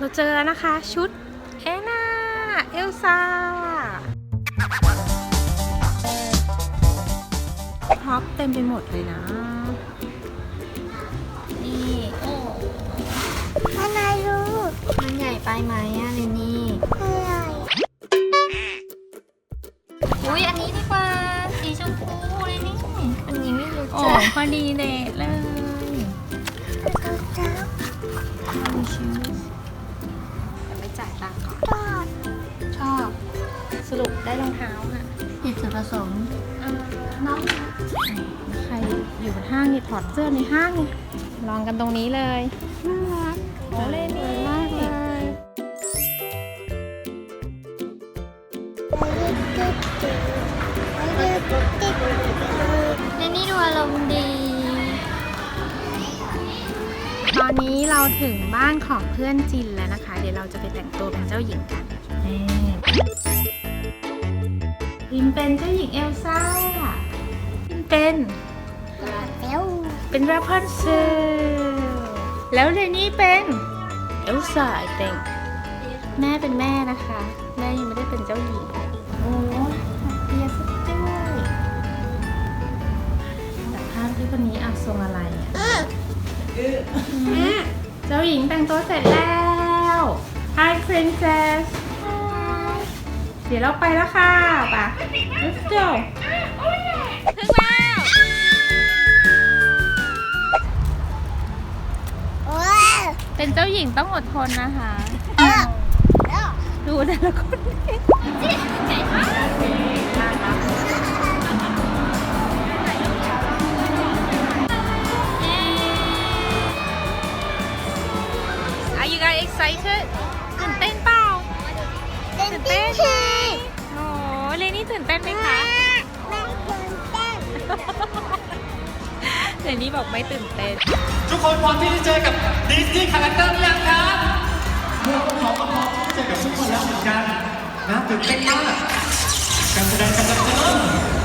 เราเจอแล้วนะคะชุดแอนนาเอลซ่าท็อปเต็มไปหมดเลยนะ นี่โอ้อะไรลูกมันใหญ่ไปไหมอะเรนนี่อะไรอุ้ยอันนี้ดีกว่า สีชมพูเลยนี่ อันนี้ไม่รู้โอ้จักพอดีเดทเลยตัว ได้รองเท้าค่ะผิดส่วนผสมน้องใครอยู่บนห้างนี่ถอดเสื้อในห้างนี่ลองกันตรงนี้เลยน่ารักโอ้เลยนี่มากเลยเรนนี่ดูอารมณ์ดี ตอนนี้เราถึงบ้านของเพื่อนจินแล้วนะคะ เดี๋ยวเราจะไปแต่งตัวเป็นเจ้าหญิงกัน จินเป็นเจ้าหญิงเอลซ่าจินเป็นเร็วเป็นราพันเซล แล้วเรนนี่เป็นเอลซ่า I think แม่เป็นแม่นะคะ แม่ยังไม่ได้เป็นเจ้าหญิง โอ้ยเบียร์สุดด้วยแต่ภาพที่คนนี้เอาทรงอะไรอะเจ้าหญิงแต่งตัวเสร็จแล้ว Hi Princess เดี๋ยวเราไปแล้วค่ะปะ Let's go ถึงแล้วว้าวเป็นเจ้าหญิงต้องอดทนนะคะ เออเออดูแต่ละคนนี่ Are you guys excited ตื่นเต้นเปล่าต้นตื่นเต้น ตื่นเต้นไหมคะไม่ตื่นเต้นเจนนี่บอกไม่ตื่นเต้น ทุกคนพร้อมที่จะเจอกับดิสนีย์คาแรคเตอร์หรือยังครับพวกเขาก็พร้อมที่จะเจอกับทุกคนแล้วเหมือนกันนะตื่นเต้นมากการแสดงกำลังเริ่ม